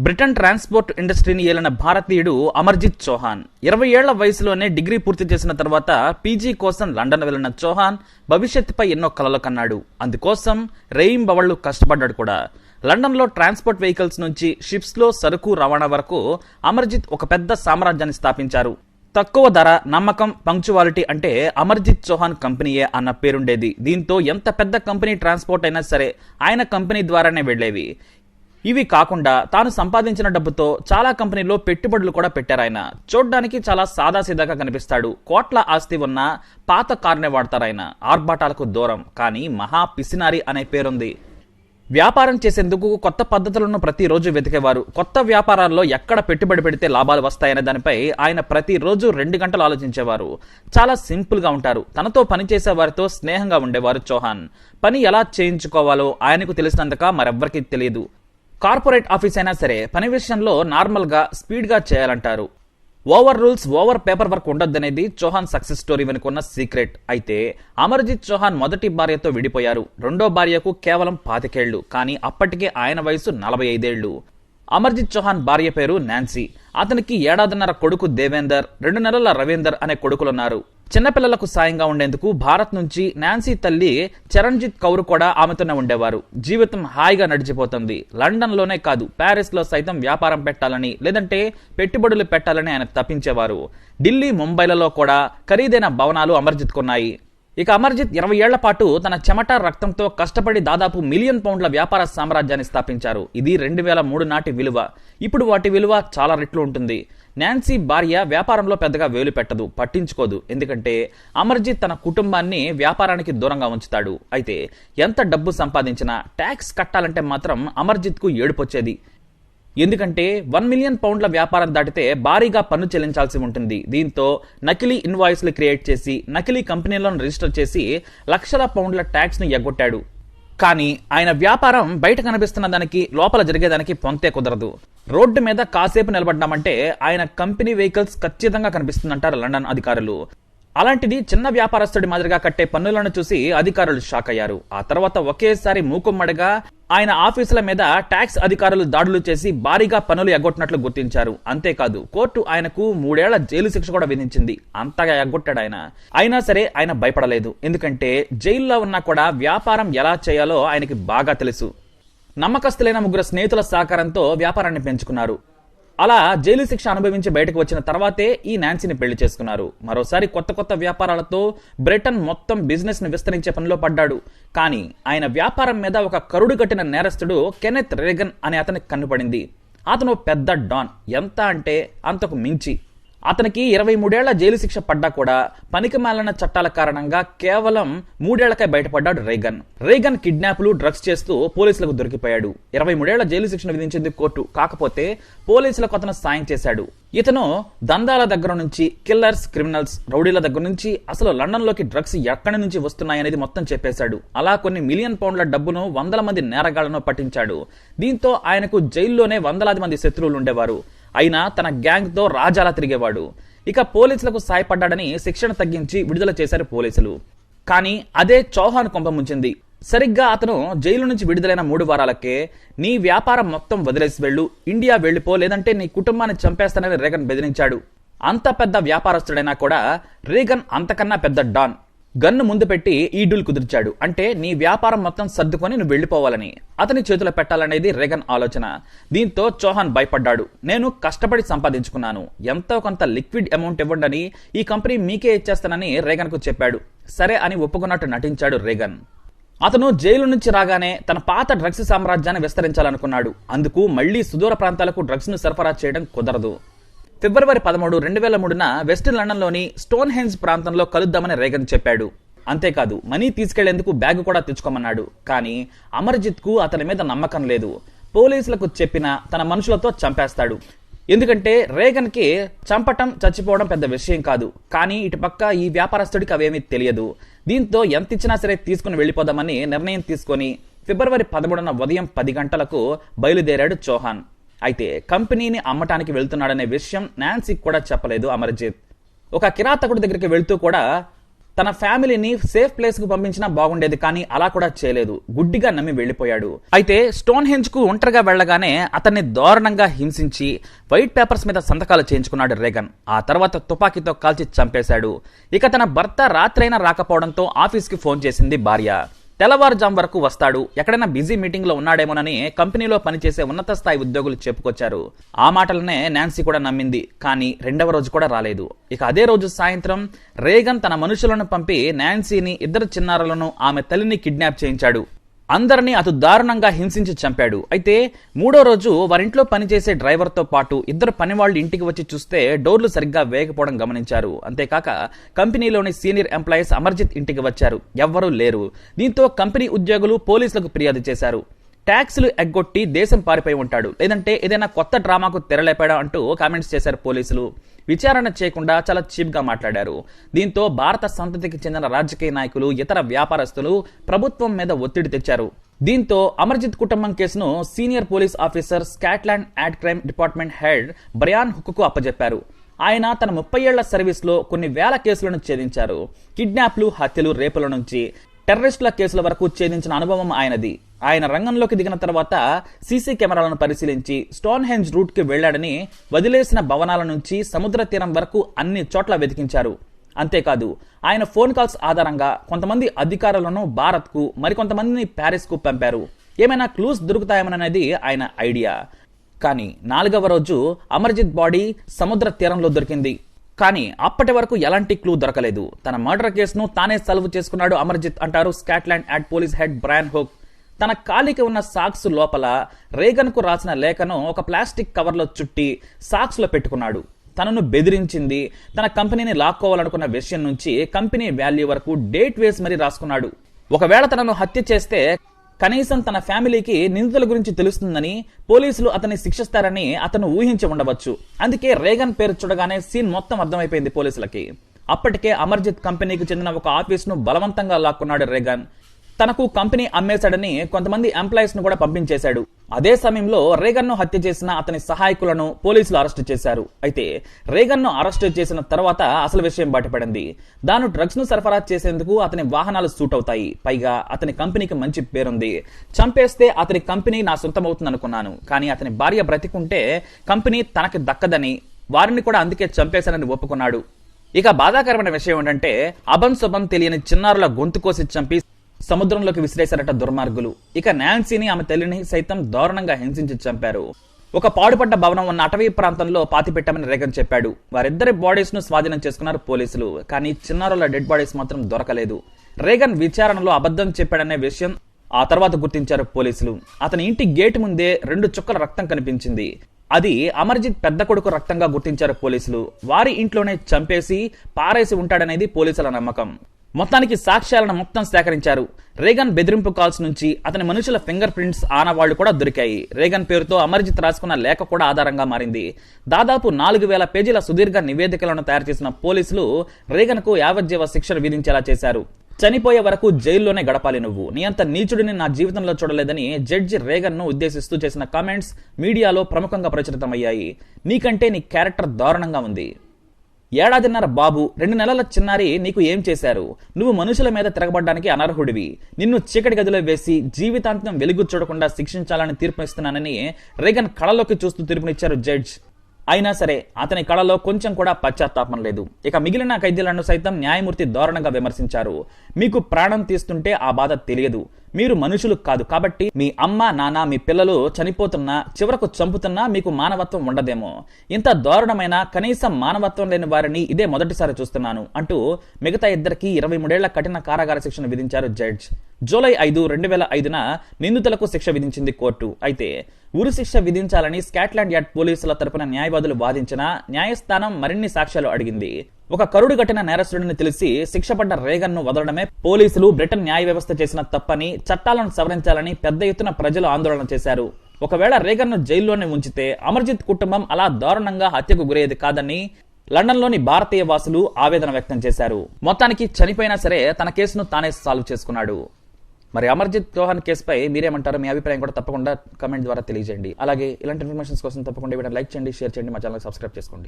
Britain transport ఇండస్ట్రీని ఏలిన భారతీయుడు అమర్జిత్ చౌహాన్. ఇరవై ఏళ్ళ వయసులోనే డిగ్రీ పూర్తి చేసిన తర్వాత పీజీ కోసం లండన్ వెళ్ళిన చౌహాన్ భవిష్యత్తుపై ఎన్నో కలలు కన్నాడు. అందుకోసం రేయింబవళ్ళు కష్టపడ్డాడు కూడా. లండన్లో ట్రాన్స్పోర్ట్ వెహికల్స్ నుంచి షిప్స్లో సరుకు రవాణా వరకు అమర్జిత్ ఒక పెద్ద సామ్రాజ్యాన్ని స్థాపించారు. తక్కువ ధర నమ్మకం పంక్చువాలిటీ అంటే అమర్జిత్ చౌహాన్ కంపెనీయే అన్న పేరుండేది. దీంతో ఎంత పెద్ద కంపెనీ ట్రాన్స్పోర్ట్ అయినా సరే ఆయన కంపెనీ ద్వారానే వెళ్ళేవి ఇవి కాకుండా తాను సంపాదించిన డబ్బుతో చాలా కంపెనీల్లో పెట్టుబడులు కూడా పెట్టారాయన చూడ్డానికి చాలా సాదాసీదాగా కనిపిస్తాడు. కోట్ల ఆస్తి ఉన్న పాత కార్నే వాడతారాయన ఆర్భాటాలకు దూరం. కానీ మహా పిసినారి అనే పేరుంది. వ్యాపారం చేసేందుకు కొత్త పద్ధతులను ప్రతిరోజు వెతికేవారు. కొత్త వ్యాపారాల్లో ఎక్కడ పెట్టుబడి పెడితే లాభాలు వస్తాయనే దానిపై ఆయన ప్రతిరోజు రెండు గంటలు ఆలోచించేవారు. చాలా సింపుల్గా ఉంటారు. తనతో పనిచేసే వారితో స్నేహంగా ఉండేవారు చౌహాన్. పని ఎలా చేయించుకోవాలో ఆయనకు తెలిసినంతగా మరెవ్వరికీ తెలియదు. కార్పొరేట్ ఆఫీస్ అయినా సరే పని విషయంలో నార్మల్గా స్పీడ్గా చేయాలంటారు. Over rules over paper work ఉండొద్దనేది Chauhan success story వెనుకున్న సీక్రెట్. అయితే అమర్జిత్ చౌహాన్ మొదటి భార్యతో విడిపోయారు. రెండో భార్యకు కేవలం పాతికేళ్ళు కానీ అప్పటికే ఆయన వయసు నలభై ఐదేళ్ళు. అమర్జిత్ చౌహాన్ భార్య పేరు నాన్సీ. అతనికి ఏడాదిన్నర కొడుకు దేవేందర్ రెండు నెలల రవీందర్ అనే కొడుకులున్నారు. చిన్నపిల్లలకు సాయంగా ఉండేందుకు భారత్ నుంచి నాన్సీ తల్లి చరణ్జిత్ కౌర్ కూడా ఆమెతోనే ఉండేవారు. జీవితం హాయిగా నడిచిపోతుంది. లండన్లోనే కాదు ప్యారిస్లో సైతం వ్యాపారం పెట్టాలని లేదంటే పెట్టుబడులు పెట్టాలని ఆయన తప్పించేవారు. ఢిల్లీ ముంబైలలో కూడా ఖరీదైన భవనాలు అమర్జిత్ కొన్నాయి ఇక అమర్జిత్ ఇరవై ఏళ్ళ పాటు తన చెమట రక్తంతో కష్టపడి దాదాపు మిలియన్ పౌండ్ల వ్యాపార సామ్రాజ్యాన్ని స్థాపించారు. ఇది రెండు వేల మూడు నాటి విలువ. ఇప్పుడు వాటి విలువ చాలా రెట్లు ఉంటుంది. నాన్సీ భార్య వ్యాపారంలో పెద్దగా వేలు పెట్టదు పట్టించుకోదు. ఎందుకంటే అమర్జిత్ తన కుటుంబాన్ని వ్యాపారానికి దూరంగా ఉంచుతాడు. అయితే ఎంత డబ్బు సంపాదించినా ట్యాక్స్ కట్టాలంటే మాత్రం అమర్జిత్కు ఏడుపొచ్చేది. ఎందుకంటే వన్ మిలియన్ పౌండ్ల వ్యాపారం దాటితే భారీగా పన్ను చెల్లించాల్సి ఉంటుంది. దీంతో నకిలీ ఇన్వాయిస్లు క్రియేట్ చేసి నకిలీ కంపెనీలను రిజిస్టర్ చేసి లక్షల పౌండ్ల ట్యాక్స్ను ఎగ్గొట్టాడు. కానీ ఆయన వ్యాపారం బయట కనిపిస్తున్న దానికి లోపల జరిగేదానికి పొంతే కుదరదు. రోడ్డు మీద కాసేపు నిలబడ్డామంటే ఆయన కంపెనీ వెహికల్స్ ఖచ్చితంగా కనిపిస్తుందంటారు లండన్ అధికారులు. అలాంటిది చిన్న వ్యాపారస్తుడి మాదిరిగా కట్టే పన్నులను చూసి అధికారులు షాక్ అయ్యారు. ఆ తర్వాత ఒకేసారి మూకుమ్మడిగా ఆయన ఆఫీసుల మీద ట్యాక్స్ అధికారులు దాడులు చేసి భారీగా పనులు ఎగ్గొట్టినట్లు గుర్తించారు. అంతేకాదు కోర్టు ఆయనకు మూడేళ్ళ జైలు శిక్ష కూడా విధించింది. అంతగా ఎగ్గొట్టాడు ఆయన. అయినా సరే ఆయన భయపడలేదు. ఎందుకంటే జైల్లో ఉన్నా కూడా వ్యాపారం ఎలా చేయాలో ఆయనకి బాగా తెలుసు. నమ్మకస్తులైన ముగ్గురు స్నేహితుల సహకారంతో వ్యాపారాన్ని పెంచుకున్నారు. అలా జైలు శిక్ష అనుభవించి బయటకు వచ్చిన తర్వాతే ఈ నాన్సీని పెళ్ళి చేసుకున్నారు. మరోసారి కొత్త కొత్త వ్యాపారాలతో బ్రిటన్ మొత్తం బిజినెస్ని విస్తరించే పనిలో పడ్డాడు. కానీ ఆయన వ్యాపారం మీద ఒక కరుడు కట్టిన నేరస్తుడు కెనెత్ రేగన్ అనే అతనికి కన్నుపడింది. అతను పెద్ద డాన్. ఎంత అంటే అంతకు మించి. అతనికి ఇరవై మూడేళ్ళ జైలు శిక్ష పడ్డా కూడా పనికి మాలిన చట్టాల కారణంగా కేవలం మూడేళ్ళకే బయటపడ్డాడు రేగన్. రేగన్ కిడ్నాప్లు డ్రగ్స్ చేస్తూ పోలీసులకు దొరికిపోయాడు. ఇరవై మూడేళ్ళ జైలు శిక్షను విధించింది కోర్టు. కాకపోతే పోలీసులకు అతను సాయం చేశాడు. ఇతను దందాల దగ్గర నుంచి కిల్లర్స్ క్రిమినల్స్ రౌడీల దగ్గర నుంచి అసలు లండన్లోకి డ్రగ్స్ ఎక్కడి నుంచి వస్తున్నాయనేది మొత్తం చెప్పేశాడు. అలా కొన్ని మిలియన్ పౌండ్ల డబ్బును వందల మంది నేరగాళ్ళను పట్టించాడు. దీంతో ఆయనకు జైల్లోనే వందలాది మంది శత్రువులు ఉండేవారు. అయినా తన గ్యాంగ్తో రాజాలా తిరిగేవాడు. ఇక పోలీసులకు సాయపడ్డాడని శిక్షణ తగ్గించి విడుదల చేశారు పోలీసులు. కానీ అదే చౌహాన్ కొంప ముంచింది. సరిగ్గా అతను జైలు నుంచి విడుదలైన మూడు వారాలకే నీ వ్యాపారం మొత్తం వదిలేసి వెళ్ళు ఇండియా వెళ్ళిపో లేదంటే నీ కుటుంబాన్ని చంపేస్తానని రేగన్ బెదిరించాడు. అంత పెద్ద వ్యాపారస్తుడైనా కూడా రేగన్ అంతకన్నా పెద్ద డాన్. గన్ను ముందు పెట్టి ఈ డీల్ కుదిర్చాడు. అంటే నీ వ్యాపారం మొత్తం సర్దుకొని నువ్వు వెళ్ళిపోవాలని. అతని చేతిలో పెట్టాలనేది రేగన్ ఆలోచన. దీంతో చౌహాన్ భయపడ్డాడు. నేను కష్టపడి సంపాదించుకున్నాను. ఎంతో కొంత లిక్విడ్ అమౌంట్ ఇవ్వండి ఈ కంపెనీ మీకే ఇచ్చేస్తానని రేగన్కు చెప్పాడు. సరే అని ఒప్పుకున్నట్టు నటించాడు రేగన్. అతను జైలు నుంచి రాగానే తన పాత డ్రగ్స్ సామ్రాజ్యాన్ని విస్తరించాలనుకున్నాడు. అందుకు మళ్ళీ సుదూర ప్రాంతాలకు డ్రగ్స్ను సరఫరా చేయడం కుదరదు. ఫిబ్రవరి పదమూడు రెండు వేల మూడున వెస్ట్ లండన్లోని స్టోన్ హెన్స్ ప్రాంతంలో కలుద్దామని రేగన్ చెప్పాడు. అంతేకాదు మనీ తీసుకెళ్ళేందుకు బ్యాగ్ కూడా తెచ్చుకోమన్నాడు. కానీ అమర్జిత్కు అతని మీద నమ్మకం లేదు. పోలీసులకు చెప్పిన తన మనుషులతో చంపేస్తాడు. ఎందుకంటే రేగన్కి చంపటం చచ్చిపోవడం పెద్ద విషయం కాదు. కానీ ఇటుపక్క ఈ వ్యాపారస్తుడికి అవేమీ తెలియదు. దీంతో ఎంత ఇచ్చినా సరే తీసుకుని వెళ్ళిపోదామని నిర్ణయం తీసుకొని ఫిబ్రవరి పదమూడున ఉదయం పది గంటలకు బయలుదేరాడు చౌహాన్. అయితే కంపెనీని అమ్మటానికి వెళ్తున్నాడనే విషయం నాన్సీకి కూడా చెప్పలేదు అమర్జిత్. ఒక కిరాతకుడి దగ్గరికి వెళ్తూ కూడా తన ఫ్యామిలీని సేఫ్ ప్లేస్కు పంపించినా బాగుండేది కానీ అలా కూడా చేయలేదు. గుడ్డిగా నమ్మి వెళ్ళిపోయాడు. అయితే స్టోన్ హెంజ్కు ఒంటరిగా వెళ్ళగానే అతన్ని దారుణంగా హింసించి వైట్ పేపర్స్ మీద సంతకాలు చేయించుకున్నాడు రేగన్. ఆ తర్వాత తుపాకీతో కాల్చి చంపేశాడు. ఇక తన భర్త రాత్రైనా రాకపోవడంతో ఆఫీస్కి ఫోన్ చేసింది భార్య. తెల్లవారుజాం వరకు వస్తాడు. ఎక్కడైనా బిజీ మీటింగ్లో ఉన్నాడేమోనని కంపెనీలో పనిచేసే ఉన్నత స్థాయి ఉద్యోగులు చెప్పుకొచ్చారు. ఆ మాటలనే నాన్సీ కూడా నమ్మింది. కానీ రెండవ రోజు కూడా రాలేదు. ఇక అదే రోజు సాయంత్రం రేగన్ తన మనుషులను పంపి నాన్సీని ఇద్దరు చిన్నారులను ఆమె తల్లిని కిడ్నాప్ చేయించాడు. అందరినీ అతి దారుణంగా హింసించి చంపాడు. అయితే మూడో రోజు వారింట్లో పనిచేసే డ్రైవర్తో పాటు ఇద్దరు పనివాళ్ళు ఇంటికి వచ్చి చూస్తే డోర్లు సరిగ్గా వేయకపోవడం గమనించారు. అంతేకాక కంపెనీలోని సీనియర్ ఎంప్లాయీస్ అమర్జిత్ ఇంటికి వచ్చారు. ఎవ్వరూ లేరు. దీంతో కంపెనీ ఉద్యోగులు పోలీసులకు ఫిర్యాదు చేశారు. ట్యాక్స్లు ఎగ్గొట్టి దేశం పారిపోయి ఉంటాడు. లేదంటే ఏదైనా కొత్త డ్రామాకు తెరలేపాడా అంటూ కామెంట్స్ చేశారు పోలీసులు. విచారణ చేయకుండా చాలా చీప్గా మాట్లాడారు. దీంతో భారత సంతతికి చెందిన రాజకీయ నాయకులు ఇతర వ్యాపారస్తులు ప్రభుత్వం మీద ఒత్తిడి తెచ్చారు. దీంతో అమర్జిత్ కుటుంబం కేసును senior police officer Scotland Yard crime department head Brian hook అప్పజెప్పారు. ఆయన తన ముప్పై ఏళ్ళ సర్వీస్లో కొన్ని వేల కేసులను ఛేదించారు. కిడ్నాప్లు హత్యలు రేపుల నుంచి. టెర్రరిస్టుల కేసుల వరకు ఛేదించిన అనుభవం ఆయనది. ఆయన రంగంలోకి దిగిన తర్వాత సీసీ కెమెరాలను పరిశీలించి స్టోన్ హెంజ్ రూట్కి వెళ్ళాడని వదిలేసిన భవనాల నుంచి సముద్ర తీరం వరకు అన్ని చోట్ల వెతికించారు. అంతేకాదు ఆయన ఫోన్ కాల్స్ ఆధారంగా కొంతమంది అధికారులను భారత్కు మరికొంతమందిని ప్యారిస్కు పంపారు. ఏమైనా క్లూస్ దొరుకుతాయేమనేది ఆయన ఐడియా. కానీ నాలుగవ రోజు అమర్జిత్ బాడీ సముద్ర తీరంలో దొరికింది. కానీ అప్పటి వరకు ఎలాంటి క్లూ దొరకలేదు. తన మర్డర్ కేసును తానే సల్వ్ చేసుకున్నాడు అమర్జిత్ అంటారు Scotland Yard police head Brian Hook. తన కాలికి ఉన్న సాక్స్ లోపల రేగన్కు రాసిన లేఖను ఒక ప్లాస్టిక్ కవర్లో చుట్టి సాక్స్లో పెట్టుకున్నాడు. తనను బెదిరించింది తన కంపెనీని లాక్కోవాలనుకున్న విషయం నుంచి కంపెనీ వాల్యూ వరకు డేట్ వేసి మరీ రాసుకున్నాడు. ఒకవేళ తనను హత్య చేస్తే కనీసం తన ఫ్యామిలీకి నిందితుల గురించి తెలుస్తుందని పోలీసులు అతన్ని శిక్షిస్తారని అతను ఊహించి ఉండవచ్చు. అందుకే రేగన్ పేరు చూడగానే సీన్ మొత్తం అర్థమైపోయింది పోలీసులకి. అప్పటికే అమర్జిత్ కంపెనీకి చెందిన ఒక ఆఫీస్ను బలవంతంగా లాక్కున్నాడు రేగన్. తనకు కంపెనీ అమ్మేశాడని కొంతమంది ఎంప్లాయీస్ను కూడా పంపించేశాడు. అదే సమయంలో రేగన్ను హత్య చేసిన అతని సహాయకులను పోలీసులు అరెస్టు చేశారు. అయితే రేగన్ను అరెస్టు చేసిన తర్వాత అసలు విషయం బయటపడింది. దాను డ్రగ్స్ను సరఫరా చేసేందుకు అతని వాహనాలు సూట్ అవుతాయి. పైగా అతని కంపెనీకి మంచి పేరుంది. చంపేస్తే అతని కంపెనీ నా సొంతమవుతుంది అనుకున్నాను కానీ అతని భార్య బ్రతికుంటే కంపెనీ తనకి దక్కదని వారిని కూడా అందుకే చంపేశానని ఒప్పుకున్నాడు. ఇక బాధాకరమైన విషయం ఏంటంటే అభం శుభం తెలియని చిన్నారుల గొంతు కోసి చంపి సముద్రంలోకి విసిరేశారట దుర్మార్గులు. ఇక నాన్సీని ఆమె తల్లిని సైతం దారుణంగా హింసించి చంపారు. ఒక పాడుపడ్డ భవనం ఉన్న అటవీ ప్రాంతంలో పాతిపెట్టామని రేగన్ చెప్పాడు. వారిద్దరి బాడీస్ను స్వాధీనం చేసుకున్నారు పోలీసులు కానీ చిన్నారుల డెడ్ బాడీస్ మాత్రం దొరకలేదు. రేగన్ విచారణలో అబద్ధం చెప్పాడనే విషయం ఆ తర్వాత గుర్తించారు పోలీసులు. అతని ఇంటి గేటు ముందే రెండు చుక్కల రక్తం కనిపించింది. అది అమర్జిత్ పెద్ద కొడుకు రక్తంగా గుర్తించారు పోలీసులు. వారి ఇంట్లోనే చంపేసి పారేసి ఉంటాడనేది పోలీసుల నమ్మకం. మొత్తానికి సాక్ష్యాలను మొత్తం సేకరించారు. రేగన్ బెదిరింపు కాల్స్ నుంచి అతని మనుషుల ఫింగర్ ప్రింట్స్ ఆనవాళ్ళు కూడా దొరికాయి. రేగన్ పేరుతో అమర్జిత్ రాసుకున్న లేఖ కూడా ఆధారంగా మారింది. దాదాపు నాలుగు వేల పేజీల సుదీర్ఘ నివేదికలను తయారు చేసిన పోలీసులు రేగన్కు యావజ్జీవ శిక్షను విధించేలా చేశారు. చనిపోయే వరకు జైల్లోనే గడపాలి నువ్వు. నీ అంత నీచుడిని నా జీవితంలో చూడలేదని జడ్జి రేగన్ను ఉద్దేశిస్తూ చేసిన కామెంట్స్ మీడియాలో ప్రముఖంగా ప్రచురితమయ్యాయి. నీకంటే నీ క్యారెక్టర్ దారుణంగా ఉంది. ఏడాదిన్నర బాబు రెండు నెలల చిన్నారి నీకు ఏం చేశారు? నువ్వు మనుషుల మీద తిరగబడ్డానికి అనర్హుడివి. నిన్ను చీకటి గదిలో వేసి జీవితాంతం వెలుగు చూడకుండా శిక్షించాలని తీర్పు ఇస్తున్నానని రేగన్ కళలోకి చూస్తూ తీర్పునిచ్చారు జడ్జ్. అయినా సరే అతని కళలో కొంచెం కూడా పశ్చాత్తాపం లేదు. ఇక మిగిలిన ఖైదీలను సైతం న్యాయమూర్తి దారుణంగా విమర్శించారు. మీకు ప్రాణం తీస్తుంటే ఆ బాధ తెలియదు. మీరు మనుషులు కాదు కాబట్టి మీ అమ్మ నాన్న మీ పిల్లలు చనిపోతున్నా చివరకు చంపుతున్నా మీకు మానవత్వం ఉండదేమో. ఇంత దారుణమైన కనీసం మానవత్వం లేని వారిని ఇదే మొదటిసారి చూస్తున్నాను అంటూ మిగతా ఇద్దరికి ఇరవై మూడేళ్ళ కఠిన కారాగార శిక్షను విధించారు జడ్జ్. జూలై ఐదు రెండు వేల ఐదున నిందితులకు శిక్ష విధించింది కోర్టు. అయితే ఉరిశిక్ష విధించాలని స్కాట్లాండ్ యార్డ్ పోలీసుల తరపున న్యాయవాదులు వాదించిన న్యాయస్థానం మరిన్ని సాక్ష్యాలు అడిగింది. ఒక కరుడు గట్టిన నేరస్తుడిని తెలిసి శిక్షపడ్డ రేగన్ను వదలడమే పోలీసులు బ్రిటన్ న్యాయ వ్యవస్థ చేసిన తప్పని చట్టాలను సవరించాలని పెద్ద ఎత్తున ప్రజలు ఆందోళన చేశారు. ఒకవేళ రేగన్ను జైల్లోనే ఉంచితే అమర్జిత్ కుటుంబం అలా దారుణంగా హత్యకు గురయ్యేది కాదని లండన్లోని భారతీయ వాసులు ఆవేదన వ్యక్తం చేశారు. మొత్తానికి చనిపోయినా సరే తన కేసును తానే సాల్వ్ చేసుకున్నాడు. మరి అమర్జిత్ చౌహాన్ కేసుపై మీరేమంటారో మీ అభిప్రాయం కూడా తప్పకుండా కమెంట్ ద్వారా తెలియజేయండి. అలాగే ఇలాంటి ఇన్ఫర్మేషన్స్ కోసం తప్పకుండా వీడియో లైక్ చేయండి షేర్ చేయండి మా ఛానల్ సబ్స్క్రైబ్ చేసుకోండి.